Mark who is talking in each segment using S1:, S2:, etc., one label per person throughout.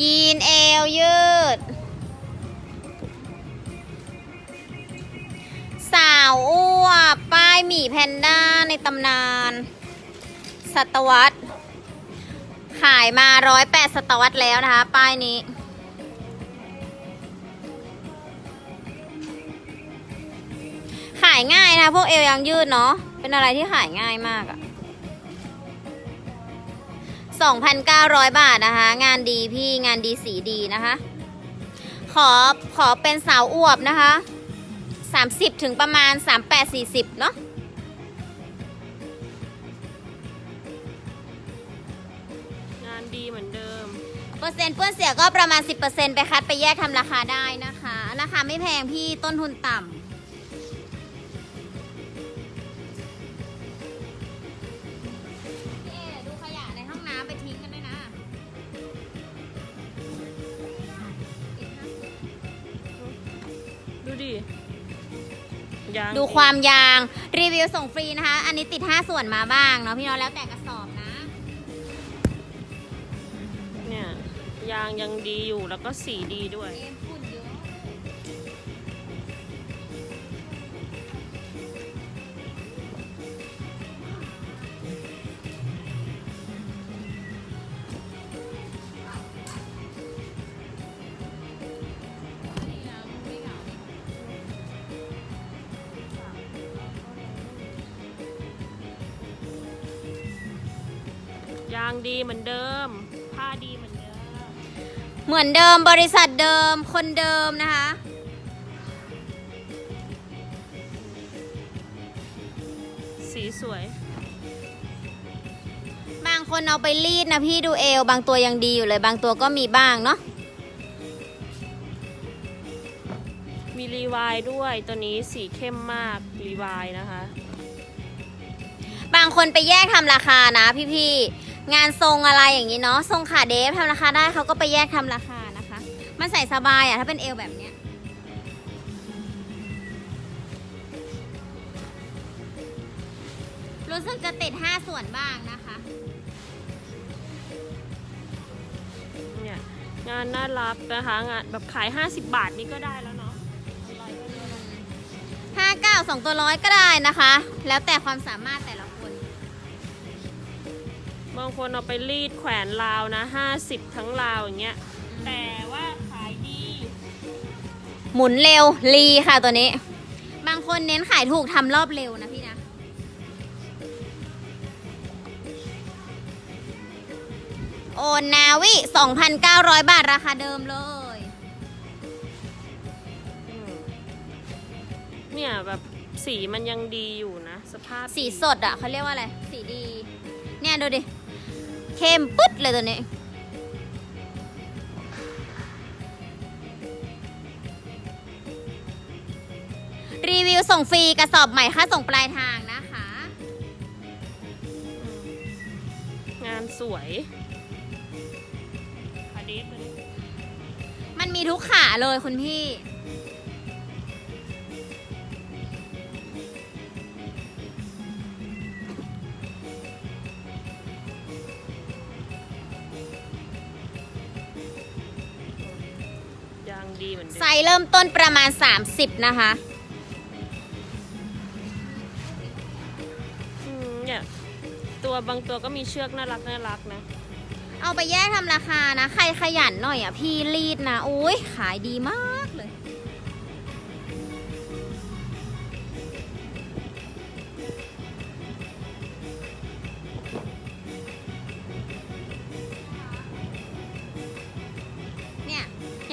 S1: ยีนเอวยืด สาวอ้วบป้ายหมีแพนด้าในตำนาน ศตวรรษ ขายมาร้อยแปดศตวรรษแล้วนะคะ ป้ายนี้ ขายง่ายนะพวกเอวยังยืดเนาะ เป็นอะไรที่ขายง่ายมากอะ 2,900 บาทนะคะ งานดีพี่งานดีสีดีนะคะ ขอขอเป็นสาวอวบนะคะ 30 ถึงประมาณ 38 40 เนาะ
S2: งานดีเหมือนเดิม
S1: เปอร์เซ็นต์เปื้อนเสียก็ประมาณ 10%ไปคัดไปแยกทำราคาได้นะคะ ราคาไม่แพงพี่ต้นทุนต่ำ ยา
S2: ง
S1: ดูความยางรีวิวส่งฟรีนะคะ อันนี้ติด 5 ส่วนมาบ้างเนาะพี่เน้องแล้วแต่กระสอบนะ
S2: เนี่ยยางยังดีอยู่แล้วก็สีดีด้วย
S1: เอ็มฝุ่น ยอะ
S2: ยางดีเหมือนเดิม ผ้าดีเหมือนเดิม
S1: เหมือนเดิมบริษัทเดิมคนเดิมนะคะ
S2: สีสวย
S1: บางคนเอาไปรีดนะพี่ดูเอว บางตัวยังดีอยู่เลย บางตัวก็มีบ้างเนาะ
S2: มีรีวายด้วย ตัวนี้สีเข้มมากรีวายนะคะ
S1: บางคนไปแยกทำราคานะพี่ๆ งานทรงอะไรอย่างนี้เนาะทรงขาเดฟทำราคาได้เขาก็ไปแยกทำราคานะคะ มันใส่สบายอะถ้าเป็นเอวแบบเนี้ยรู้สึกจะติด 5 ส่วนบ้างนะคะ
S2: เนี่ยงานน่ารักนะคะงานแบบขาย 50 บาทนี่ก็ได้แล้วเนาะ
S1: ห้าเก้าสองตัวร้อยก็ได้นะคะ แล้วแต่ความสามารถแต่ละคน
S2: บางคนเอาไปรีดแขวนราวนะ50ทั้งราวอย่างเงี้ย แต่ว่าขายดี
S1: หมุนเร็วรีค่ะตัวนี้ บางคนเน้นขายถูกทำรอบเร็วนะพี่นะ โอนนาวิ 2,900 บาทราคาเดิมเลย
S2: อืมเนี่ยแบบสีมันยังดีอยู่นะ สภาพ
S1: สีสดอะเขาเรียกว่าอะไร สีดี เนี่ยดูดิ เข้มปึ๊ดเลยตัวนี้ รีวิวส่งฟรีกระสอบใหม่ค่าส่งปลายทางนะคะ
S2: งานสวยคาเดฟตัวนี้
S1: มันมีทุกขาเลยคุณพี่
S2: ดีเหมือนเดิ
S1: ไซ
S2: ม
S1: ส์เริ่มต้นประมาณ 30 นะคะ
S2: อืมเนี่ยตัวบางตัวก็มีเชือกน่ารักน่ารักนะ
S1: เอาไปแยกทำราคานะ ใครขยันหน่อยอะ พี่รีดนะ อุ้ยขายดีมาก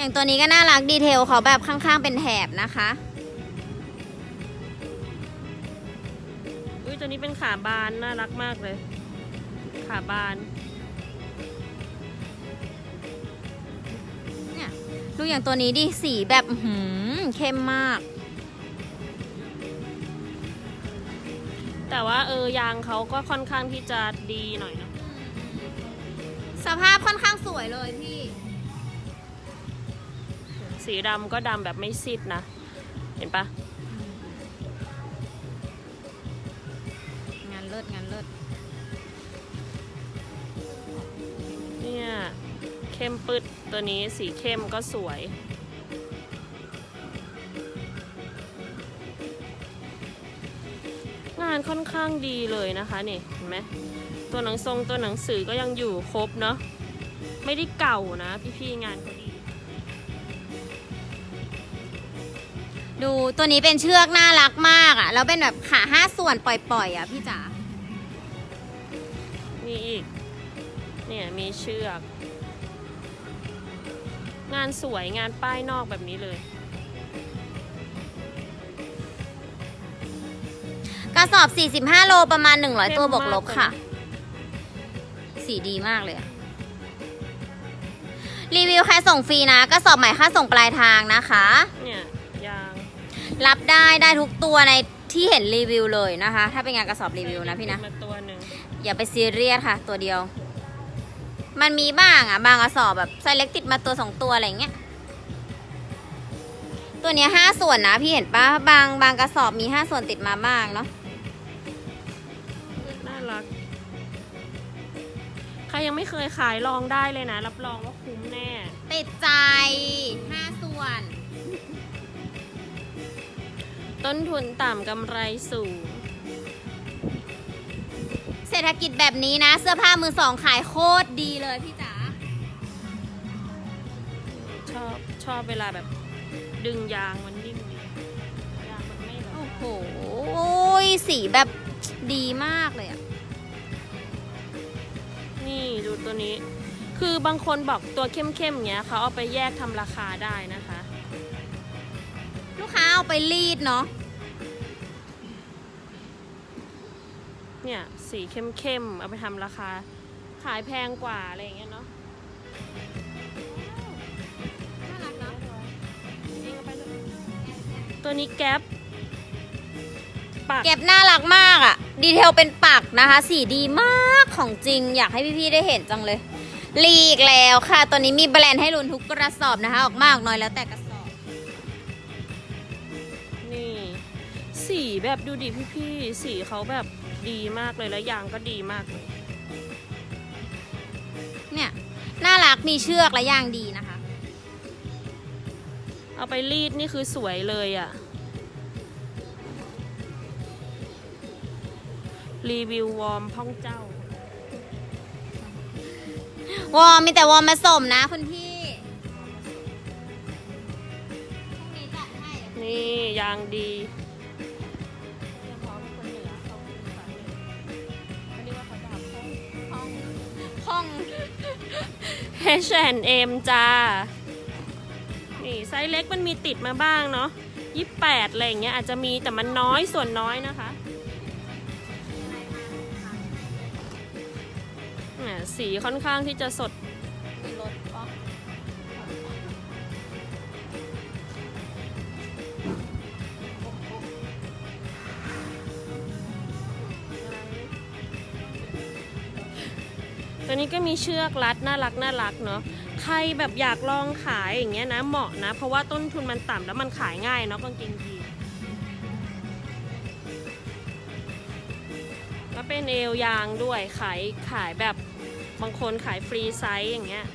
S1: อย่างตัวนี้ก็น่ารักดีเทลเขาแบบข้างๆเป็นแถบนะคะ
S2: อุ้ยตัวนี้เป็นขาบานน่ารักมากเลย ขาบาน
S1: เนี่ยดูอย่างตัวนี้ดิสีแบบอื้อหืมเข้มมาก
S2: แต่ว่าเออยางเขาก็ค่อนข้างที่จะดีหน่อยเนาะ
S1: สภาพค่อนข้างสวยเลยพี่
S2: สีดำก็ดำแบบไม่ซีดนะ เห็นปะ
S1: งานเลิศงานเลิศ
S2: เนี่ยเข้เข้มปึ๊ดตัวนี้สีเข้มก็สวย งานค่อนข้างดีเลยนะคะนี่เห็นไหมตัวหนังทรงตัวหนังสือก็ยังอยู่ครบเนาะไม่ได้เก่านะพี่ๆงานเข ดี
S1: ดูตัวนี้เป็นเชือกน่ารักมากอะ่ะ แล้วเป็นแบบขาห้าส่วนปล่อยๆอะพี่จ๋า
S2: มีอีก เนี่ยมีเชือก งานสวยงานป้ายนอกแบบนี้เลย
S1: กระสอบ 45 โลประมาณ 100 ตัวบวกลบ
S2: เข้มมาก
S1: ค่ะ สีดีมากเลยอะรีวิวแค่ส่งฟรีนะ กระสอบใหม่ค่าส่งปลายทางนะคะ
S2: เนี่ยยาง
S1: รับได้ได้ทุกตัวในที่เห็นรีวิวเลยนะคะ ถ้าเป็นงานกระสอบรีวิวนะพี่นะ
S2: มาตัวหนึ่ง
S1: อย่าไปซีเรียสค่ะ ตัวเดียว มันมีบ้างอะ บางกระสอบแบบไซส์เล็กติดมาตัวสองตัวอะไรอย่างเงี้ย ตัวเนี้ยห้าส่วนนะพี่เห็นปะบางบางกระสอบมีห้าส่วนติดมาบ้างเนาะ
S2: น่ารัก ใครยังไม่เคยขายลองได้เลยนะ รับรองว่าคุ้มแน่
S1: ติดใจห้าส่วน
S2: ต้นทุนต่ำกำไรสูง
S1: เศรษฐกิจแบบนี้นะ เสื้อผ้ามือสองขายโคตรดีเลยพี่จ๋า
S2: ชอบชอบเวลาแบบดึงยางมันนิ่มดียางมันไม่แบบ
S1: โอ้
S2: ว่า
S1: โหสีแบบดีมากเลยอะ
S2: นี่ดูตัวนี้ คือบางคนบอกตัวเข้มๆเงี้ยเขาเอาไปแยกทำราคาได้นะคะ
S1: ลูกค้าเอาไปรีดเนาะ
S2: เนี่ย สีเข้มๆ เอาไปทำราคา ขายแพงกว่า อะไรอย่างเงี้ยเนาะ
S1: น่ารักเนาะ
S2: ตัวนี้แก๊ปปัก
S1: เก็บน่ารักมากอะดีเทลเป็นปักนะคะ สีดีมากของจริง อยากให้พี่ๆได้เห็นจังเลย ลีกแล้วค่ะตัวนี้มีแบรนด์ให้ลุ้นทุกกระสอบนะคะ ออกมากน้อยแล้วแต่กระสอบ
S2: สีแบบดูดิพี่ๆสีเขาแบบดีมากเลยแล้วยางก็ดีมากเลย
S1: เนี่ยน่ารักมีเชือกและยางดีนะคะ
S2: เอาไปรีดนี่คือสวยเลยอะรีวิววอร์มพ่องเจ้า
S1: วอร์มมีแต่วอร์มมาสมนะคุณพี่พรุ่งนี้จัดให้
S2: นี่ยางดี
S1: ห้อง
S2: H&M จ้า นี่ไซส์เล็กมันมีติดมาบ้างเนาะยี่แปดอะไรอย่างเงี้ยอาจจะมีแต่มันน้อยส่วนน้อยนะคะนี่สีค่อนข้างที่จะสด ตัวนี้ก็มีเชือกรัดน่ารักน่ารักเนาะใครแบบอยากลองขายอย่างเงี้ยนะเหมาะนะ เพราะว่าต้นทุนมันต่ำแล้วมันขายง่ายเนาะกางเกงยีนแล้วเป็นเอวยางด้วยขายขายแบบบางคนขายฟรีไซส์อย่างเงี้ย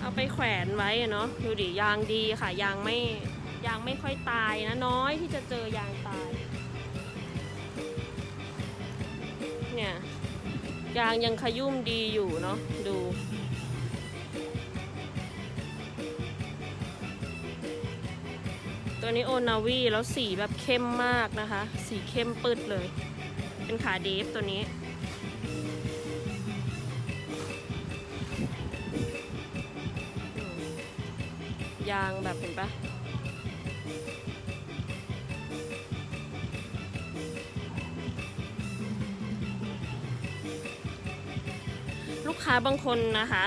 S2: เอาไปแขวนไว้เนาะดูดิยางดีค่ะยางไม่ยางไม่ค่อยตายนะน้อยที่จะเจอยาง ยางยังขยุ่มดีอยู่เนาะดูตัวนี้โอนาวีแล้วสีแบบเข้มมากนะคะ สีเข้มปืดเลย เป็นขาเดฟตัวนี้ ยางแบบเห็นปะ ค้าบางคนนะคะ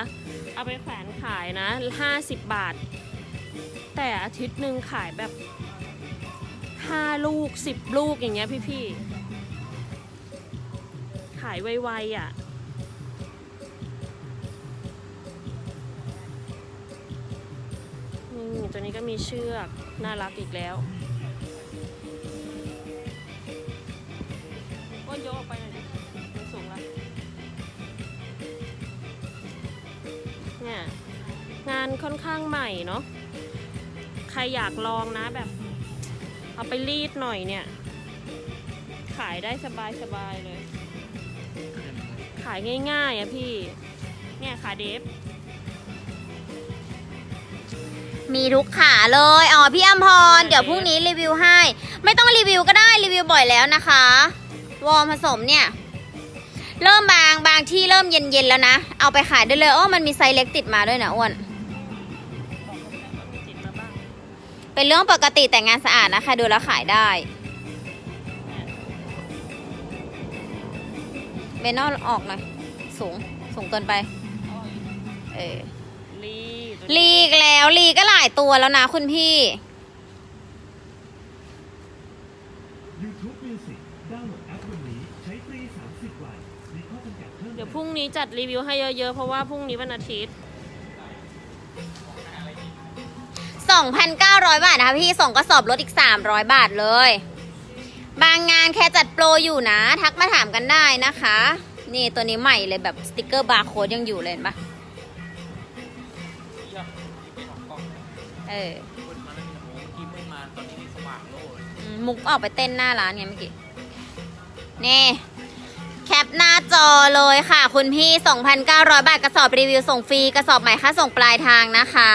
S2: เอาไปแขวนขายนะ 50 บาท แต่อาทิตย์หนึ่งขายแบบ 5 ลูก 10 ลูกอย่างเงี้ยพี่ๆ ขายไวๆอะนี่ตัวนี้ก็มีเชือก น่ารักอีกแล้ว ค่อนข้างใหม่เนาะใครอยากลองนะแบบ เอาไปรีดหน่อยเนี่ย ขายได้สบายสบายเลย ขายง่ายๆอะพี่ เนี่ยขาเดฟ
S1: มีทุกขาเลย อ๋อ พี่อัมพร เดี๋ยวพรุ่งนี้รีวิวให้ ไม่ต้องรีวิวก็ได้รีวิวบ่อยแล้วนะคะ วอร์มผสมเนี่ย เริ่มบางบางที่เริ่มเย็นๆแล้วนะ เอาไปขายได้เลยโอ้มันมีไซส์เล็กติดมาด้วยนะอ้วน เป็นเรื่องปกติแต่งานสะอาดนะคะ ดูแล้วขายได้เบนนอลออกหน่อย สูง สูงเกินไป เออ
S2: รีด
S1: ลีกแล้วลีก็หลายตัวแล้วนะคุณพี่
S3: YouTube Music ดาวน์โหลดแอปวันนี้ใช้ฟรี 30 วันมีข้อจำกัดเพิ่ม
S2: เดี๋ยวพรุ่งนี้จัดรีวิวให้เยอะๆ เพราะว่าพรุ่งนี้วันอาทิตย์
S1: 2,900 บาทนะคะพี่ส่งกระสอบลดอีก 300 บาทเลย บางงานแค่จัดโปรอยู่นะ ทักมาถามกันได้นะคะ นี่ตัวนี้ใหม่เลยแบบสติกเกอร์บาร์โค้ดยังอยู่เลยปะเออ
S4: คนมาแล้วโอ้โหกินไม่มาตอนนี้สว่างโลด
S1: อืมมุกออกไปเต้นหน้าร้านไงเมื่อกี้ นี่แคปหน้าจอเลยค่ะ คุณพี่ 2,900 บาท กระสอบรีวิวส่งฟรี กระสอบใหม่ค่าส่งปลายทางนะคะ